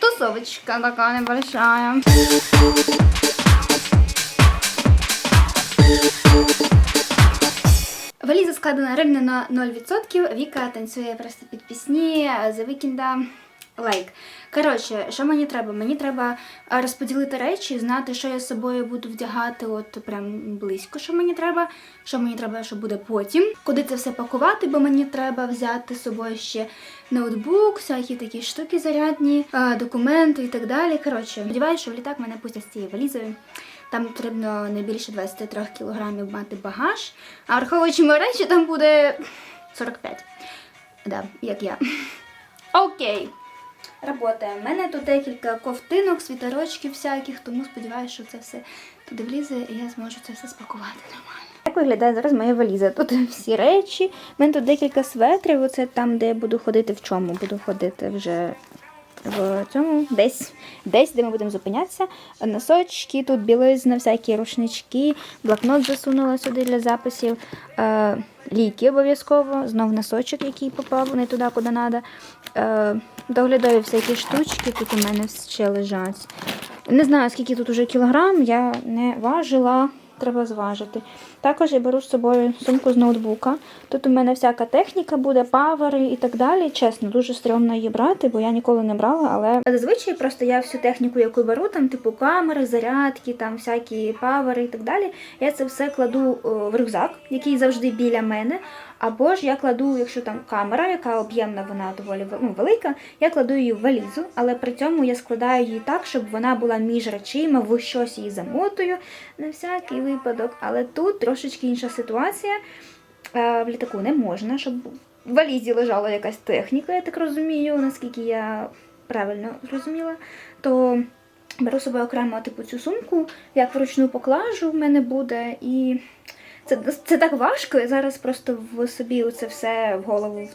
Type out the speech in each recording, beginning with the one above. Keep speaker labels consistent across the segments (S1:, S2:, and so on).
S1: Тусовочка такая небольшая. Складена реально на 0%. Віка танцює просто під пісні The Weeknd. Лайк. Коротше, що мені треба? Мені треба розподілити речі, знати, що я з собою буду вдягати, от прям близько, що мені треба, що мені треба, що буде потім, куди це все пакувати, бо мені треба взяти з собою ще ноутбук, всякі такі штуки зарядні, документи і так далі. Коротше, сподіваюся, що в літак мене пустять з цією валізою. Там потрібно не більше 23 кілограмів мати багаж, а враховуючи мої речі, там буде 45. Да, як я. Окей. Работає. У мене тут декілька ковтинок, світерочків всяких, тому сподіваюся, що це все туди влізе і я зможу це все спакувати нормально. Як виглядає зараз моя валіза? Тут всі речі. У мене тут декілька светрів. Оце там, де я буду ходити в чому. Буду ходити вже в цьому десь, десь, де ми будемо зупинятися. Носочки, тут білизна, всякі рушнички, блокнот засунула сюди для записів. Е, ліки обов'язково, знов носочок, який попав не туди, куди треба. Доглядові всякі штучки, тут у мене ще лежать. Не знаю, скільки тут уже кілограм, я не важила, треба зважити. Також я беру з собою сумку з ноутбука. Тут у мене всяка техніка буде, павери і так далі. Чесно, дуже стрьомно її брати, бо я ніколи не брала, але зазвичай просто я всю техніку, яку беру, там типу камери, зарядки, там всякі павери і так далі. Я це все кладу в рюкзак, який завжди біля мене. Або ж я кладу, якщо там камера, яка об'ємна, вона доволі ну, велика, я кладу її в валізу, але при цьому я складаю її так, щоб вона була між речима, в щось її замотую на всякий випадок. Але тут трошечки інша ситуація. Е, В літаку не можна, щоб в валізі лежала якась техніка, я так розумію, наскільки я правильно зрозуміла, то беру з собою окремо типу цю сумку, як вручну поклажу в мене буде і. Це, це так важко. Я зараз просто в собі це все в голову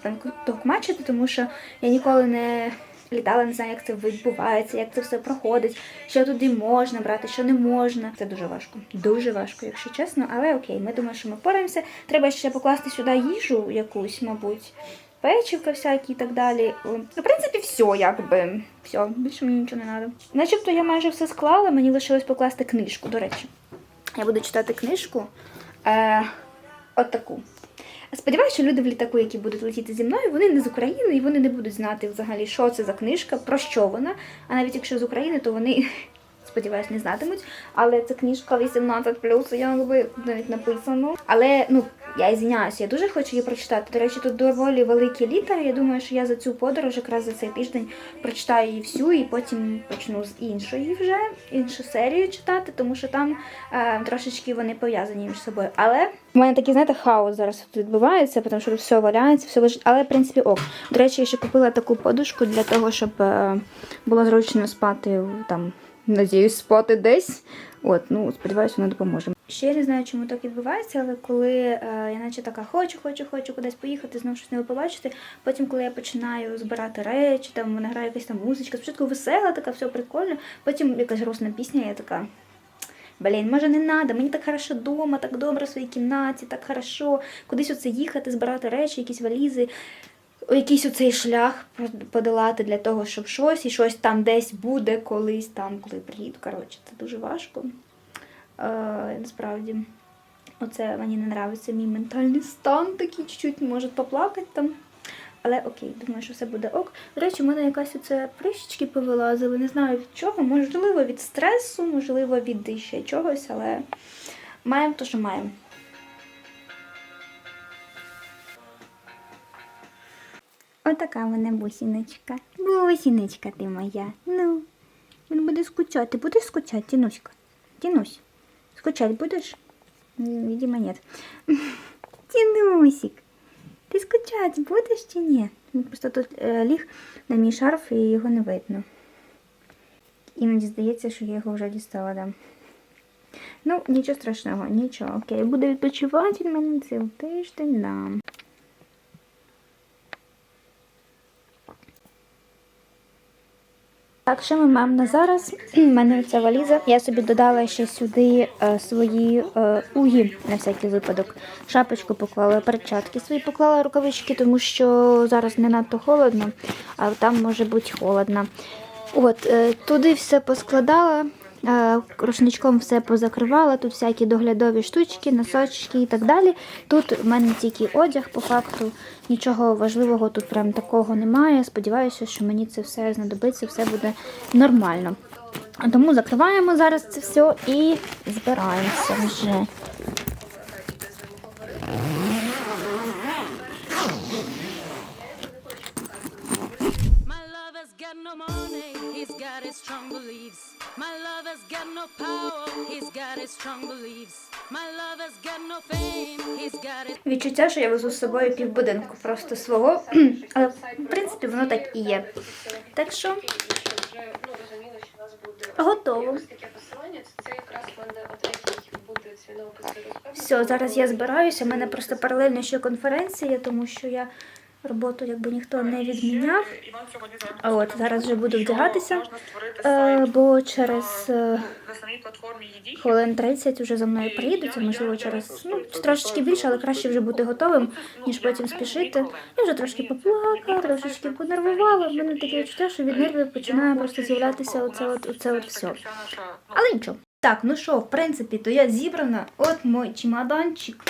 S1: втокмачити, тому що я ніколи не літала, не знаю, як це відбувається, як це все проходить, що туди можна брати, що не можна. Це дуже важко. Дуже важко, якщо чесно. Але окей, ми думаємо, що ми впораємося. Треба ще покласти сюди їжу якусь, мабуть. Печивка всякі і так далі. Ну, в принципі, все, якби. Все, більше мені нічого не треба. Начебто я майже все склала, мені лишилось покласти книжку, до речі. Я буду читати книжку. Е, от таку. Сподіваюся, що люди в літаку, які будуть летіти зі мною, вони не з України і вони не будуть знати взагалі, що це за книжка, про що вона. А навіть якщо з України, то вони, сподіваюся, не знатимуть. Але це книжка 18 якби навіть написано. Але ну, я ізвиняюся, я дуже хочу її прочитати. До речі, тут доволі великі літери. Я думаю, що я за цю подорож якраз за цей тиждень прочитаю її всю і потім почну з іншої вже, іншу серію читати, тому що там е, трошечки вони пов'язані між собою. Але у мене такий, знаєте, хаос зараз тут відбувається, тому що все валяється, все лежить. Але в принципі ок. До речі, я ще купила таку подушку для того, щоб е, було зручно спати там. Надіюсь, спати десь. От, ну сподіваюся, вона допоможе. Ще я не знаю, чому так відбувається, але коли е, я наче така хочу, хочу, хочу кудись поїхати, знову щось не побачити. Потім, коли я починаю збирати речі, там вона грає якась там музичка, спочатку весела, така все прикольно, потім якась грустна пісня, я така. Блін, може не треба, мені так хорошо вдома, так добре в своїй кімнаті, так хорошо. Кудись оце їхати, збирати речі, якісь валізи, якийсь оцей шлях подолати для того, щоб щось і щось там десь буде колись, там, коли приїду. Коротше, це дуже важко. Е, насправді, оце мені не подобається мій ментальний стан, такий чуть-чуть може поплакати там. Але окей, думаю, що все буде ок. До речі, у мене якась оце прищечки повилазили. Не знаю від чого. Можливо, від стресу, можливо, від ще чогось, але маємо то, що маємо. Отака в мене бусіночка. Бусіночка ти моя. Ну, він буде скучати. Будеш скучати, Тінуська? Тінусь, скучати будеш? Видимо, нет. Тінусик, ти скучати будеш чи ні? Він просто тут е, ліг на мій шарф і його не видно. Іноді здається, що я його вже дістала, да. Ну, нічого страшного, нічого. Окей, буде відпочивати від мене цілий тиждень, да. Так, що ми маємо на зараз? У мене ця валіза. Я собі додала ще сюди е, свої е, угі на всякий випадок. Шапочку поклала, перчатки свої поклала, рукавички, тому що зараз не надто холодно, а там може бути холодно. От, е, туди все поскладала, рушничком все позакривала, тут всякі доглядові штучки, носочки і так далі. Тут в мене тільки одяг, по факту, нічого важливого тут прям такого немає. Сподіваюся, що мені це все знадобиться, все буде нормально. Тому закриваємо зараз це все і збираємося вже.
S2: My lover's got no money, he's got his strong beliefs. My lover's got no power, he's got his strong beliefs. My lover's got no fame, he's got his
S1: Відчуття, що я везу з собою півбудинку просто свого, але в принципі воно так і є. Так що готово. Все, зараз я збираюся. У мене просто паралельно ще конференція, тому що я роботу якби ніхто не відміняв. А от зараз вже буду вдягатися, е, бо через е,
S3: їдіть.
S1: хвилин 30 вже за мною приїдуть, а можливо через ну, трошечки більше, але краще вже бути готовим, ніж потім спішити. Я вже трошки поплакала, трошечки понервувала. В мене таке відчуття, що від нервів починає просто з'являтися оце от, оце от все. Але нічого. Так, ну що, в принципі, то я зібрана. От мой чемоданчик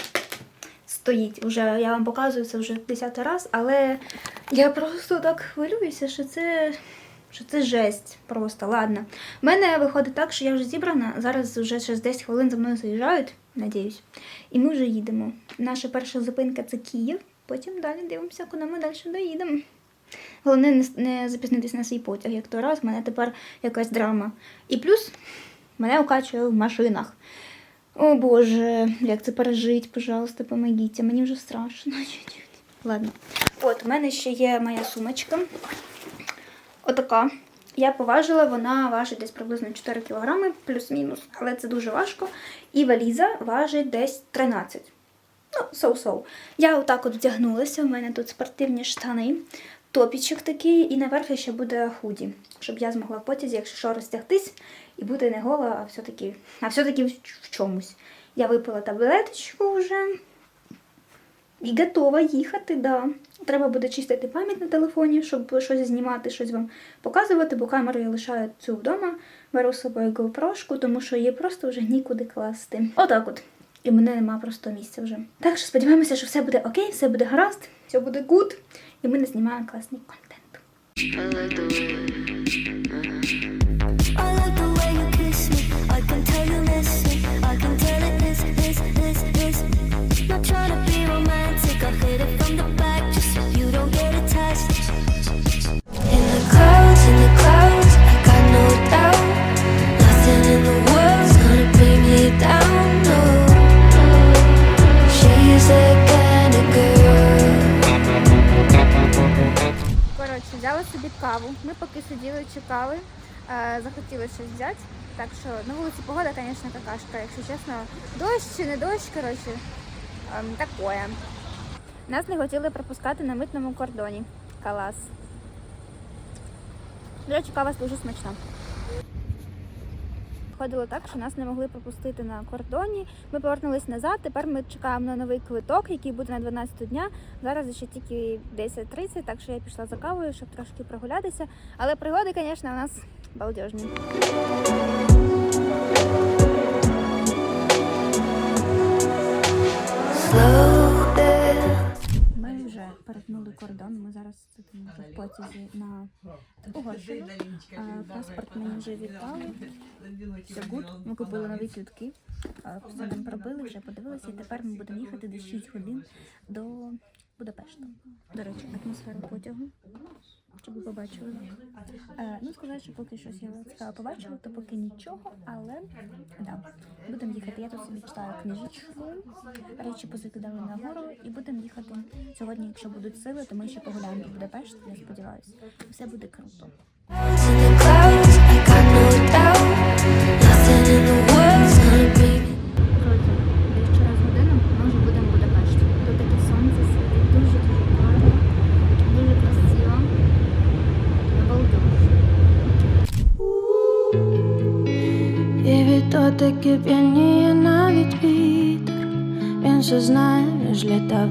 S1: стоїть. Уже я вам показую це вже десятий раз, але я просто так хвилююся, що це. Що це жесть просто, ладно. У мене виходить так, що я вже зібрана. Зараз вже через 10 хвилин за мною заїжджають, надіюсь. І ми вже їдемо. Наша перша зупинка це Київ. Потім далі дивимося, куди ми далі доїдемо. Головне не, запізнитись на свій потяг, як той раз, в мене тепер якась драма. І плюс мене окачує в машинах. О Боже, як це пережить, пожалуйста, помогіть. Мені вже страшно. Ладно. От, у мене ще є моя сумочка. Отака. Я поважила, вона важить десь приблизно 4 кг, плюс-мінус, але це дуже важко. І валіза важить десь 13. Ну, соу-соу. Я отак от вдягнулася, у мене тут спортивні штани, топічок такий, і наверх ще буде худі, щоб я змогла в потязі, якщо що, розтягтись і бути не гола, а все-таки, а все-таки в, в чомусь. Я випила таблеточку вже. І готова їхати, да. Треба буде чистити пам'ять на телефоні, щоб щось знімати, щось вам показувати, бо камеру я лишаю цю вдома, беру з собою GoPro, тому що її просто вже нікуди класти. Отак от. І в мене нема просто місця вже. Так що сподіваємося, що все буде окей, все буде гаразд, все буде гуд, і ми не знімаємо класний контент.
S4: I like the way you
S1: Собі каву. Ми поки сиділи, чекали, е, захотіли щось взяти. Так що на вулиці погода, звісно, какашка, якщо чесно. Дощ чи не дощ, коротше, ем, такое. Нас не хотіли пропускати на митному кордоні. Калас. Речі, кава дуже смачна. Виходило так, що нас не могли пропустити на кордоні. Ми повернулись назад. Тепер ми чекаємо на новий квиток, який буде на 12 дня. Зараз ще тільки 10.30, так що я пішла за кавою, щоб трошки прогулятися. Але пригоди, звісно, у нас балдежні.
S4: Slow
S1: перетнули кордон. Ми зараз сидимо вже в потязі на Угорщину. Паспорт мені вже віддали. Все гуд. Ми купили нові квітки. Все там пробили, вже подивилися. І тепер ми будемо їхати десь 6 годин до Будапешта. До речі, атмосфера потягу. Щоб ви побачили. Е, ну, сказати, що поки щось я цікаве побачила, то поки нічого, але да. Будемо їхати. Я тут собі читаю книжечку, речі позакидали нагору і будемо їхати. Сьогодні, якщо будуть сили, то ми ще погуляємо в Будапешт, я сподіваюся. Все буде круто.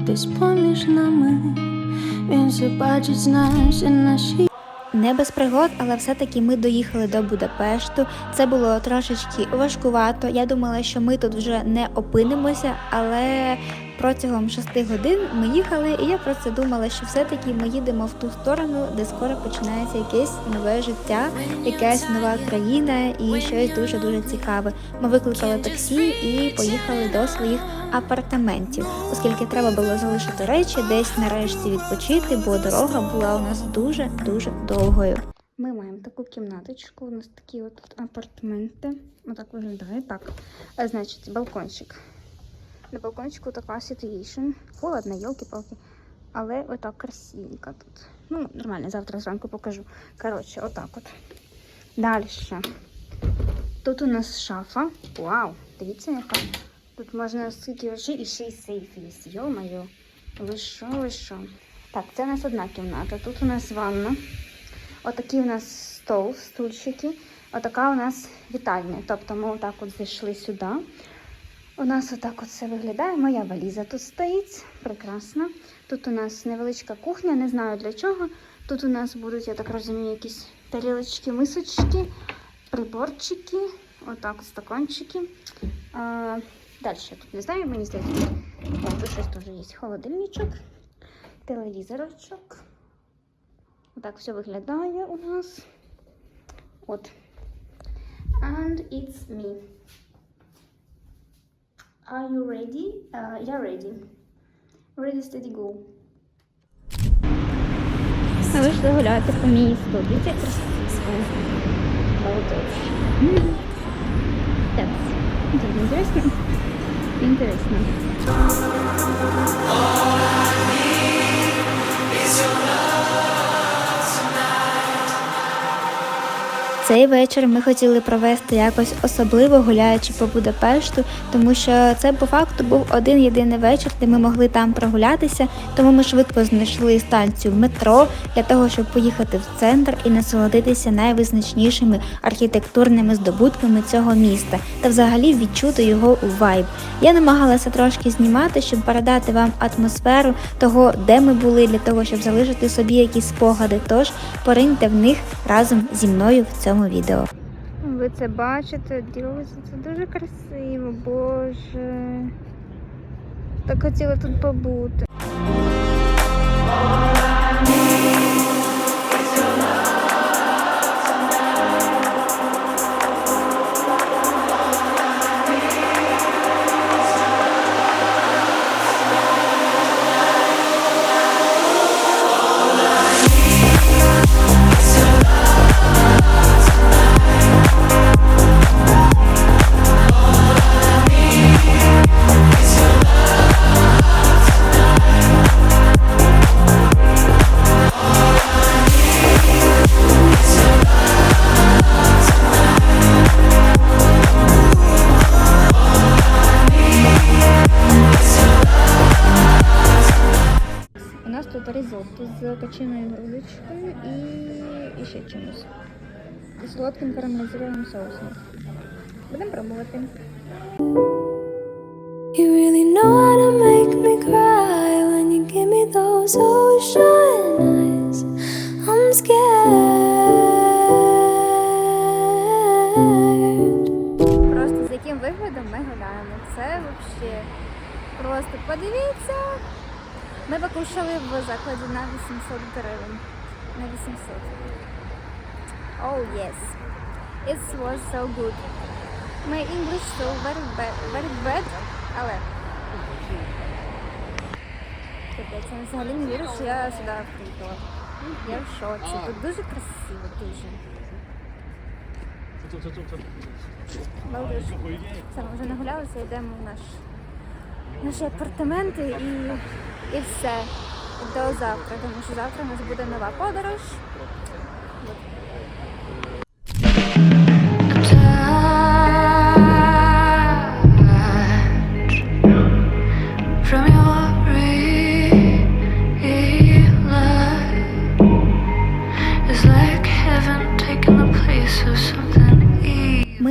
S5: Десь поміж нами. Він все бачить, всі наші.
S1: Не без пригод, але все-таки ми доїхали до Будапешту. Це було трошечки важкувато. Я думала, що ми тут вже не опинимося, але протягом шести годин ми їхали, і я просто думала, що все-таки ми їдемо в ту сторону, де скоро починається якесь нове життя, якась нова країна і щось дуже дуже цікаве. Ми викликали таксі і поїхали до своїх апартаментів, оскільки треба було залишити речі, десь нарешті відпочити, бо дорога була у нас дуже дуже довгою. Ми маємо таку кімнаточку. У нас такі от апартаменти. Отак виглядає. Так, а, значить, балкончик. На балкончику така situation. Холодно, йолки-палки. Але отак красивенько тут. Ну, нормально, завтра зранку покажу. Коротше, отак от. Далі. Тут у нас шафа. Вау! Дивіться, яка. Тут можна скільки речей і ще й сейф є. Йо-моє. Ви що, ви що? Так, це у нас одна кімната. Тут у нас ванна. Отакий у нас стол, стульчики. Отака у нас вітальня. Тобто ми отак от зайшли сюди. У нас отак от все виглядає. Моя валіза тут стоїть. Прекрасно. Тут у нас невеличка кухня, не знаю для чого. Тут у нас будуть, я так розумію, якісь тарілочки, мисочки, приборчики, отак от стаканчики. А, далі тут не знаю, мені здається. Тут щось теж є. Холодильничок, телевізорочок. Отак все виглядає у нас. От. And it's me. Are you ready? Uh, я ready. Ready, steady, go. Ми вийшли гуляти по місту. Дивіться. Молодець. Так, дуже інтересно. Інтересно. Цей вечір ми хотіли провести якось особливо гуляючи по Будапешту, тому що це по факту був один єдиний вечір, де ми могли там прогулятися. Тому ми швидко знайшли станцію метро для того, щоб поїхати в центр і насолодитися найвизначнішими архітектурними здобутками цього міста та взагалі відчути його вайб. Я намагалася трошки знімати, щоб передати вам атмосферу того, де ми були, для того, щоб залишити собі якісь спогади. Тож пориньте в них разом зі мною в цьому відео. Ви це бачите, друзі, це дуже красиво, боже. Так хотіла тут побути. Подивіться. Ми покушали в закладі на 800 гривень. На 800. Oh yes. It was so good. My English so very bad, very bad, але Капець, я взагалі не вірю, що я сюди приїхала. Я в шоці. Тут дуже красиво, дуже. Балдеж. Все, ми вже нагулялися, йдемо в наш, наші апартаменти і, і все. До завтра, тому що завтра у нас буде нова подорож.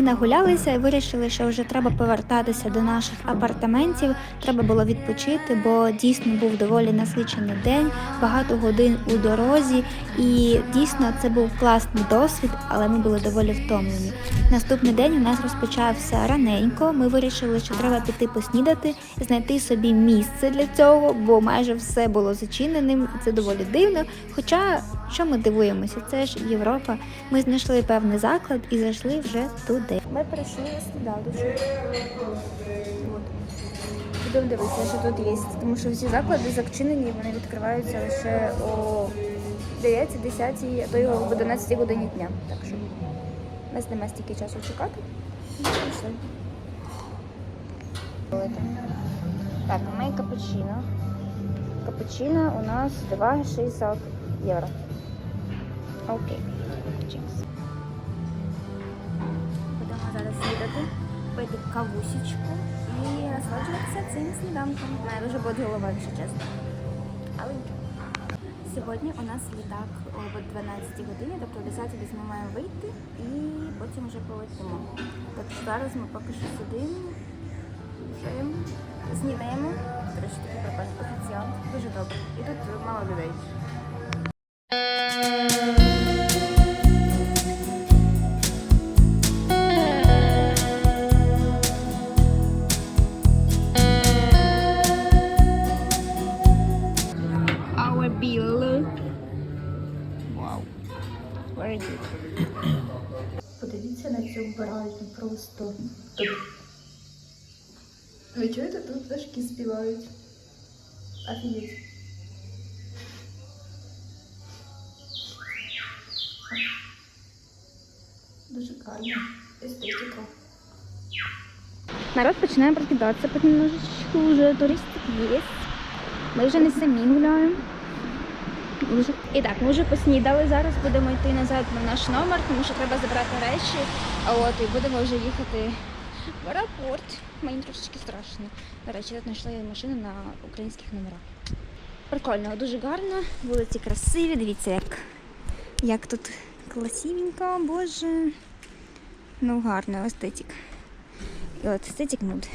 S1: Нагулялися і вирішили, що вже треба повертатися до наших апартаментів. Треба було відпочити, бо дійсно був доволі насичений день, багато годин у дорозі, і дійсно це був класний досвід, але ми були доволі втомлені. Наступний день у нас розпочався раненько. Ми вирішили, що треба піти поснідати, знайти собі місце для цього, бо майже все було зачиненим. Це доволі дивно. Хоча що ми дивуємося, це ж Європа. Ми знайшли певний заклад і зайшли вже туди. Ми прийшли сніданочок. Будемо дивитися, що тут є, тому що всі заклади зачинені, вони відкриваються лише о 9, 10, а то й об 11 годині дня. Так що нас немає стільки часу чекати. Так, ми капучино. Капучино у нас 2,60 євро. Окей. Будемо зараз снідати, пити кавусічку і насолоджуватися цим сніданком. Мене дуже буде голова, якщо чесно. Але. Сьогодні у нас літак об 12 годині, тобто о 10 десь ми маємо вийти і потім вже полетимо. Тобто зараз ми поки що сидимо, кушаємо, снідаємо. Трошки такий офіціант, дуже добре. І тут мало людей. Our bill. Wow. Very good.
S6: Подивіться на цю вбиральню просто. Ви чуєте, тут пташки співають. Офігеть. Дуже гарна естетика.
S1: Народ починає прокидатися понемножечку, вже туристів є. Ми вже не самі гуляємо. І так, ми вже поснідали. Зараз будемо йти назад на наш номер, тому що треба забрати речі. А от і будемо вже їхати в аеропорт. Мені трошечки страшно. До речі, тут знайшли машину на українських номерах. Прикольно, дуже гарно. Вулиці красиві. Дивіться, як, як тут красивенько, боже. Ну, гарно, естетик. І от естетик муд.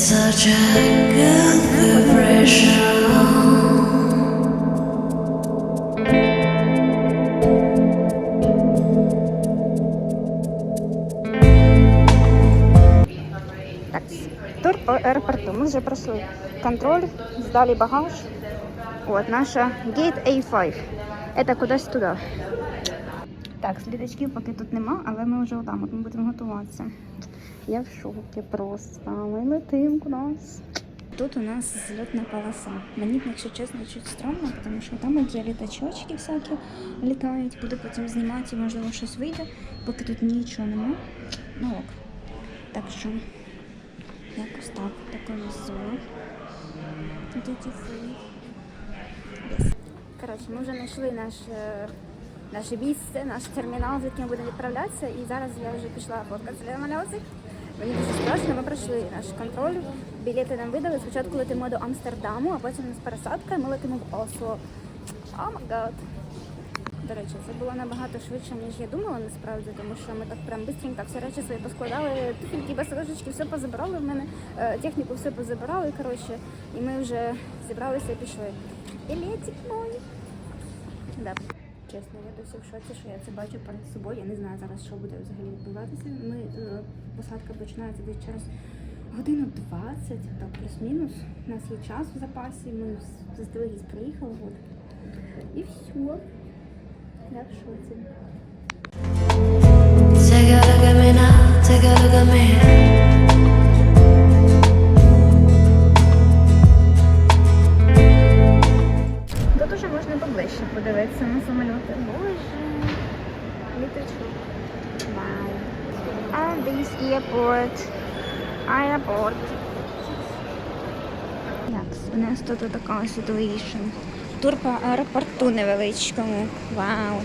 S4: It's such a good vibration.
S1: Так, тур по аеропорту. Мы уже прошли контроль, сдали багаж. Вот наша Gate A5. Это кудись туди. Так, слідачків поки тут нема, але ми вже там, от ми будемо готуватися. Я в шокі просто. Ми летим кудись. Тут у нас зльотна полоса. Мені, якщо чесно, чуть странно, тому що там вже літачочки всякі літають. Буду потім знімати, можливо, щось вийде, поки тут нічого нема. Ну ок. Так що Якось так, таке зона. Duty free. Yes. Коротше, ми вже знайшли наш, е, наше місце, наш термінал, з яким будемо відправлятися. І зараз я вже пішла фоткатися для малюсик. Мені дуже страшно, ми пройшли наш контроль. Білети нам видали. Спочатку летимо до Амстердаму, а потім у нас пересадка, і ми летимо в Осло. О май гад. До речі, це було набагато швидше, ніж я думала насправді, тому що ми так прям бистренько всі речі свої поскладали, туфельки, басадочки, все позабирали в мене, е, техніку все позабирали, коротше, і ми вже зібралися і пішли. Білетик мой. Да. Чесно, я досі в шоці, що я це бачу перед собою. Я не знаю зараз, що буде взагалі відбуватися. Ми е, посадка починається десь через годину 20, так плюс-мінус. У нас є час в запасі, ми заздалегідь приїхали. От. І все. Я в шоці.
S4: Take a look at me now, take a look at me.
S1: У нас тут така ситуейшн. Тур по аеропорту невеличкому. Вау.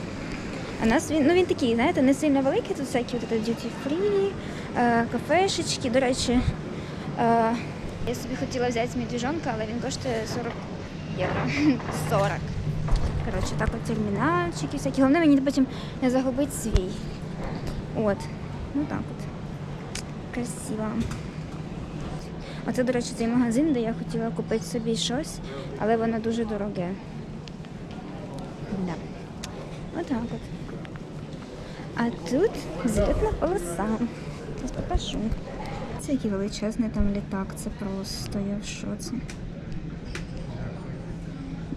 S1: А нас він, ну він такий, знаєте, не сильно великий, тут всякі duty free, е, кафешечки. До речі, е, я собі хотіла взяти медвіжонка, але він коштує 40 євро. 40. Коротше, так от термінальчики всякі. Головне мені потім не загубити свій. От. Ну так от. Красиво. Оце, до речі, цей магазин, де я хотіла купити собі щось, але воно дуже дороге. Да. Отак от. А тут злітна полоса. Зараз покажу. Це який величезний там літак, це просто я в шоці.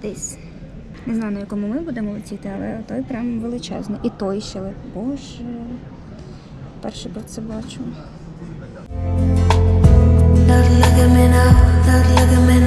S1: Десь. Не знаю, на якому ми будемо летіти, але той прям величезний. І той ще. Боже. Перший про це бачу.
S4: Don't look at me now, Don't look at me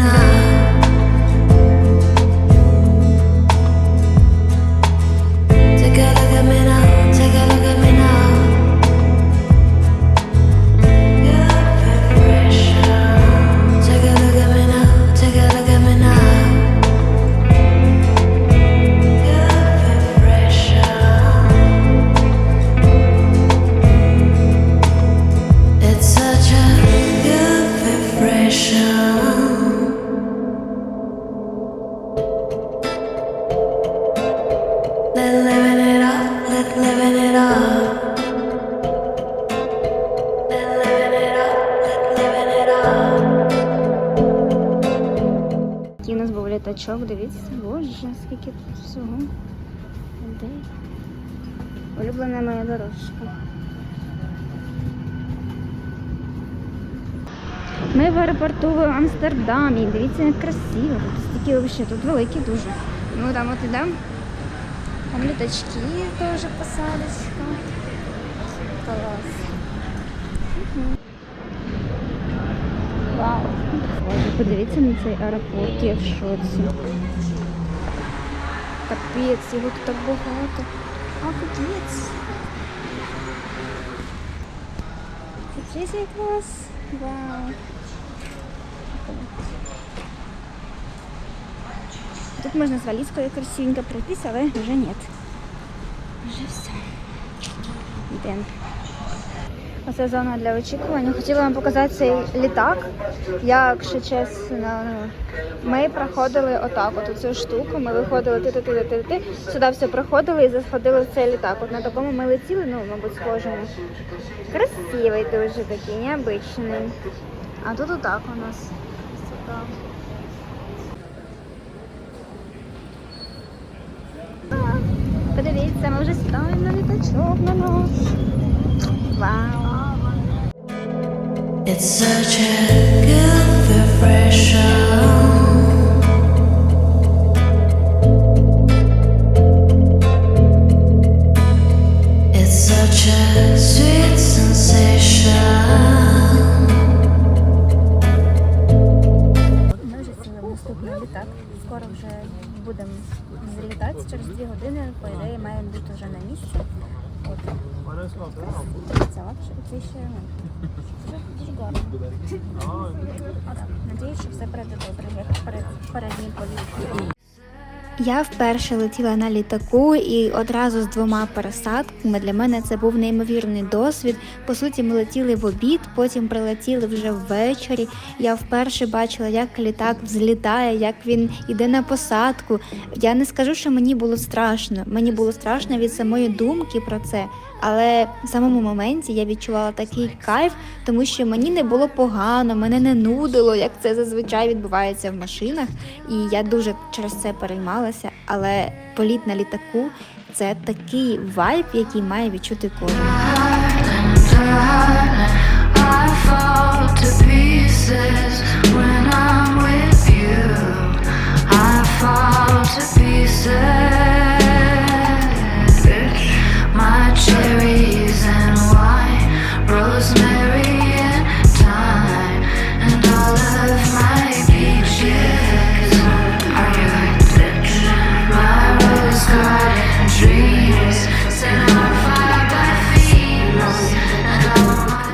S1: Улюблена. Ми в аеропорту в Амстердамі. Дивіться, як красиво. Тут стільки взагалі, тут великі дуже. Ну там от ідемо. Там літачки теж посадочка. Клас. Вау. Подивіться на цей аеропорт, я в шоці. Капець, його тут так багато. Офігеть. Подивіться, як клас. Вау. Тут можна з валізкою красивенько пройтись, але вже ні. Вже все. Йдемо. Оце зона для очікування. Хотіла вам показати цей літак. Я, якщо чесно, ну, ми проходили отак, от цю штуку. Ми виходили ти ти ти ти ти сюди все проходили і заходили в цей літак. От на такому ми летіли, ну, мабуть, схожому. Красивий дуже такий, необичний. А тут отак у нас. Подивіться, ми вже сідаємо на літачок на нас. Вау.
S4: It's such a good
S1: сіли літак. Скоро вже будемо залітати через дві години. По ідеї маємо бути вже на місці. От. Це лапше, це ще ну, все дуже гарно. Отак. Надіюсь, що все пройде добре, як передній політ. Я вперше летіла на літаку і одразу з двома пересадками. Для мене це був неймовірний досвід. По суті, ми летіли в обід, потім прилетіли вже ввечері. Я вперше бачила, як літак взлітає, як він іде на посадку. Я не скажу, що мені було страшно. Мені було страшно від самої думки про це. Але в самому моменті я відчувала такий кайф, тому що мені не було погано, мене не нудило, як це зазвичай відбувається в машинах. І я дуже через це переймалася. Але політ на літаку це такий вайб, який має відчути кожен.
S4: I fall to pieces My cherries and wine, rosemary and thyme, and all of my peaches are your lips. My rose garden dreams set on fire by fiends, and all my.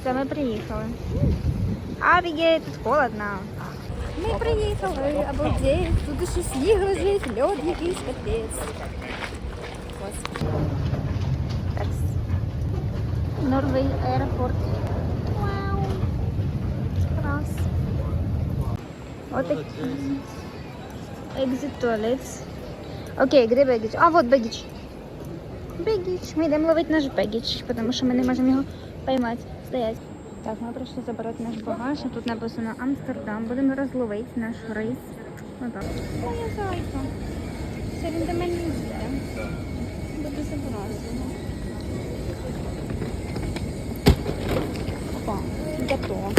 S1: Все, ми приїхали. Авіє, тут холодно. Ми приїхали, обалдеть. Тут ще сніг лежить, льод якийсь капець. Норвей аеропорт. Вау. Клас. Отакий. Exit toilets. Окей, де бегіч? А, вот бегіч. Бегіч. Ми йдемо ловити наш бегіч, тому що ми не можемо його поймати. Стоять. Так, ми прийшли забирати наш багаж, а тут написано Амстердам. Будемо розловити наш рейс. Отак. Моя зайка. Все, він до мене їде. Буду забирати його. Опа, готово.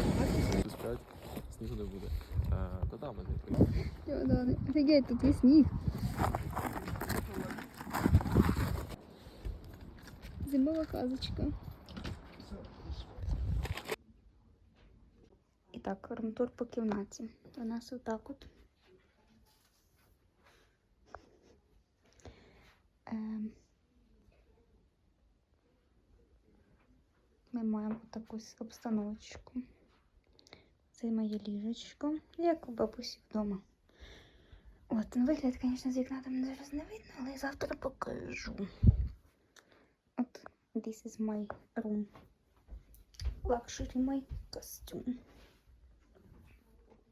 S7: Снігу не буде. Е, Та там вони.
S1: Офігеть, тут є сніг. Зимова казочка. І так, румтур по кімнаті. У нас отак от. Ем. Ми маємо таку обстановочку. Це моє ліжечко, як у бабусі вдома. От, ну вигляд, звісно, з вікна там зараз не видно, але я завтра покажу. От, this is my room. Luxury my costume.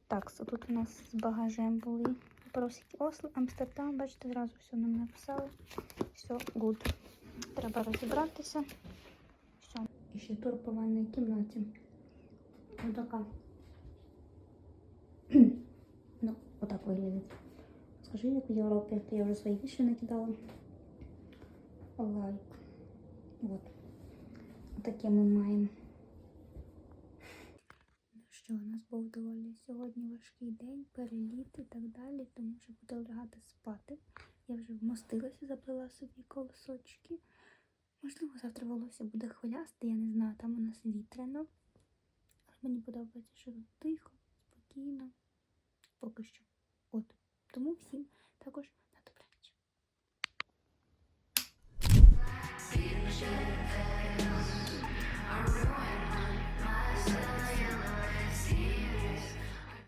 S1: Так, тут у нас з багажем були просить Осло, Амстердам, бачите, зразу все нам написали. Все, good. Треба розібратися. Все. І ще тур по ванній кімнаті. Ось така. ну, отак виглядить. Скажи, як в Європі, я вже свої віші накидала. Лайк. Вот. Таке ми маємо що у нас був доволі сьогодні важкий день, переліт і так далі, тому що буду лягати спати. Я вже вмостилася, заплила собі колосочки. Можливо, завтра волосся буде хвилясти, я не знаю, там у нас вітряно. Але мені подобається, що тут тихо, спокійно, поки що. От. Тому всім також на добраніч. Our ruin.